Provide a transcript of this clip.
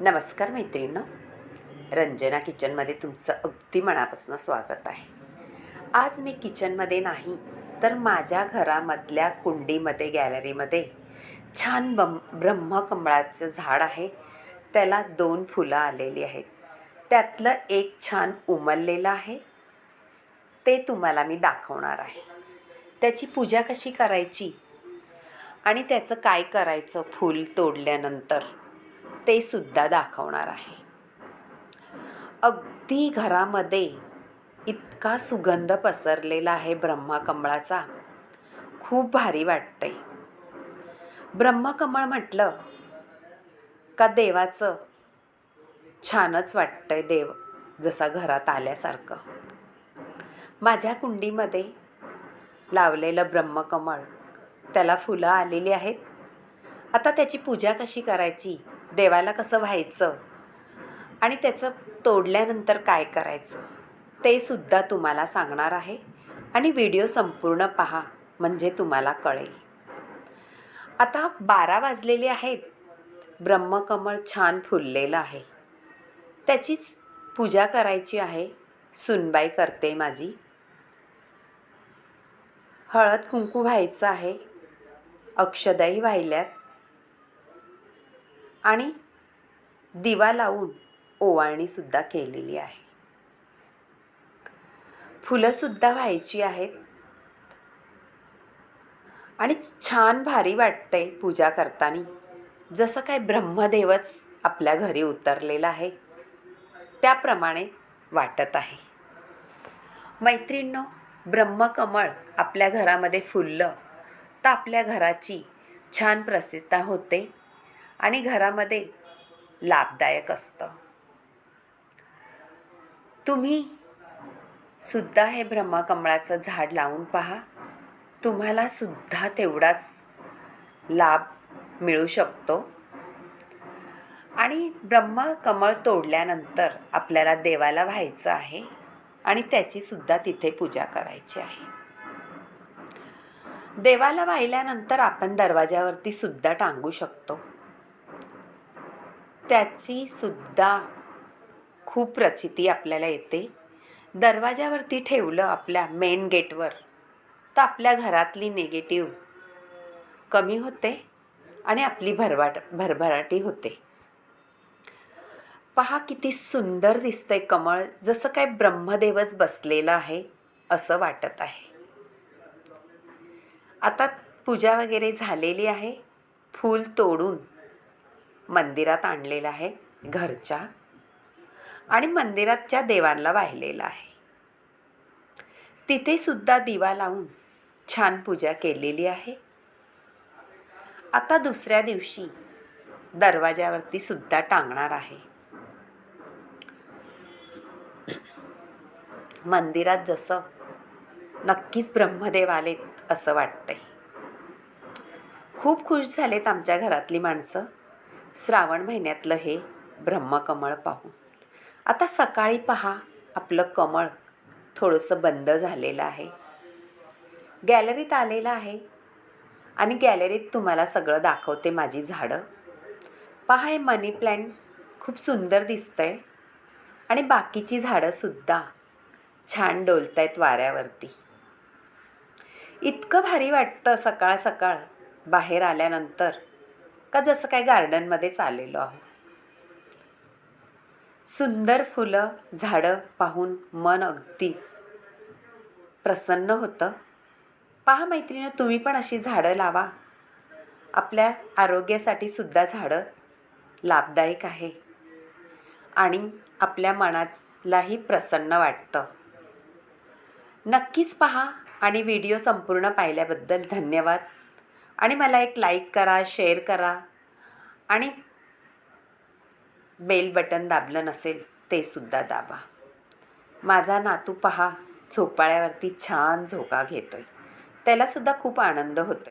नमस्कार मैत्रिणींनो. रंजना किचनमध्ये तुमचं अगदी मनापासून स्वागत आहे. आज मी किचनमध्ये नाही तर माझ्या घरामधल्या कुंडीमध्ये गॅलरीमध्ये छान बम ब्रह्मकमळाचं झाड आहे. त्याला दोन फुलं आलेली आहेत. त्यातलं एक छान उमललेलं आहे. ते तुम्हाला मी दाखवणार आहे. त्याची पूजा कशी करायची आणि त्याचं काय करायचं फूल तोडल्यानंतर? ते सुद्धा दाखवणार आहे. अगदी घरामध्ये इतका सुगंध पसरलेला आहे ब्रह्मकमळाचा. खूप भारी वाटतंय. ब्रह्मकमळ म्हटलं का देवाचं छानच वाटतंय देव जसा घरात आल्यासारखं. माझ्या कुंडीमध्ये लावलेलं ब्रह्मकमळ त्याला फुलं आलेली आहेत. आता त्याची पूजा कशी करायची? देवाला कसं व्हायचं? आणि त्याचं तोडल्यानंतर काय करायचं? ते सुद्धा तुम्हाला सांगणार आहे आणि व्हिडिओ संपूर्ण पहा म्हणजे तुम्हाला कळेल. आता बारा वाजलेले आहेत. ब्रह्मकमळ छान फुललेलं आहे. त्याचीच पूजा करायची आहे सुनबाई करते माझी. हळद कुंकू व्हायचं आहे. अक्षदाही वाहिल्यात आणि दिवा लावून ओवाळणीसुद्धा केलेली आहे. फुलंसुद्धा व्हायची आहेत. आणि छान भारी वाटतंय पूजा करताना. जसं काय ब्रह्मदेवच आपल्या घरी उतरलेला आहे त्याप्रमाणे वाटत आहे. मैत्रिणींनो ब्रह्मकमळ आपल्या घरामध्ये फुललं तर आपल्या घराची छान प्रसिद्धा होते. आणि घरामध्ये लाभदायक असतं. तुम्ही सुद्धा हे ब्रह्मकमळाचं झाड लावून पहा. तुम्हाला सुद्धा तेवढाच लाभ मिळू शकतो. आणि ब्रह्मकमळ तोडल्यानंतर आपल्याला देवाला व्हायचं आहे आणि त्याची सुद्धा तिथे पूजा करायची आहे. देवाला वाहिल्यानंतर आपण दरवाजावरती सुद्धा टांगू शकतो. त्याची सुद्धा खूप प्रचिती आपल्याला येते. दरवाजावरती ठेवलं आपल्या मेन गेटवर तर आपल्या घरातली निगेटिव्ह कमी होते आणि आपली भरवाट भरभराटी होते. पहा किती सुंदर दिसतंय कमळ जसं काय ब्रह्मदेवच बसलेलं आहे असं वाटत आहे. आता पूजा वगैरे झालेली आहे फूल तोडून मंदिरात आणलेलं आहे घरच्या. आणि मंदिरातच्या देवांना वाहिलेलं आहे. तिथे सुद्धा दिवा लावून छान पूजा केलेली आहे. आता दुसऱ्या दिवशी दरवाजावरती सुद्धा टांगणार आहे. मंदिरात जसं नक्कीच ब्रह्मदेव आलेत असं वाटतंय. खूप खुश झालेत आमच्या घरातली माणसं. श्रावण महिन्यातलं हे ब्रह्मकमळ पाहू. आता सकाळी पहा आपलं कमळ थोडंसं बंद झालेलं आहे. गॅलरीत आलेलं आहे. आणि गॅलरीत तुम्हाला सगळं दाखवते माझी झाडं. पहा हे मनी प्लॅन्ट खूप सुंदर दिसतं आहे आणि बाकीची झाडंसुद्धा छान डोलत आहेत वाऱ्यावरती. इतकं भारी वाटतं सकाळ सकाळ बाहेर आल्यानंतर. का जसं काय गार्डनमध्येच आलेलो आहोत? सुंदर फुलं झाडं पाहून मन अगदी प्रसन्न होतं. पहा मैत्रिणी तुम्ही पण अशी झाडं लावा. आपल्या आरोग्यासाठी सुद्धा झाडं लाभदायक आहे. आणि आपल्या मनालाही प्रसन्न वाटतं. नक्कीच पहा आणि व्हिडिओ संपूर्ण पाहिल्याबद्दल धन्यवाद. आणि मला एक लाईक करा शेअर करा. आणि बेल बटन दाबलं नसेल ते सुद्धा दाबा. माझा नातू पहा झोपाळ्यावरती छान झोका घेतोय. त्यालासुद्धा खूप आनंद होतोय.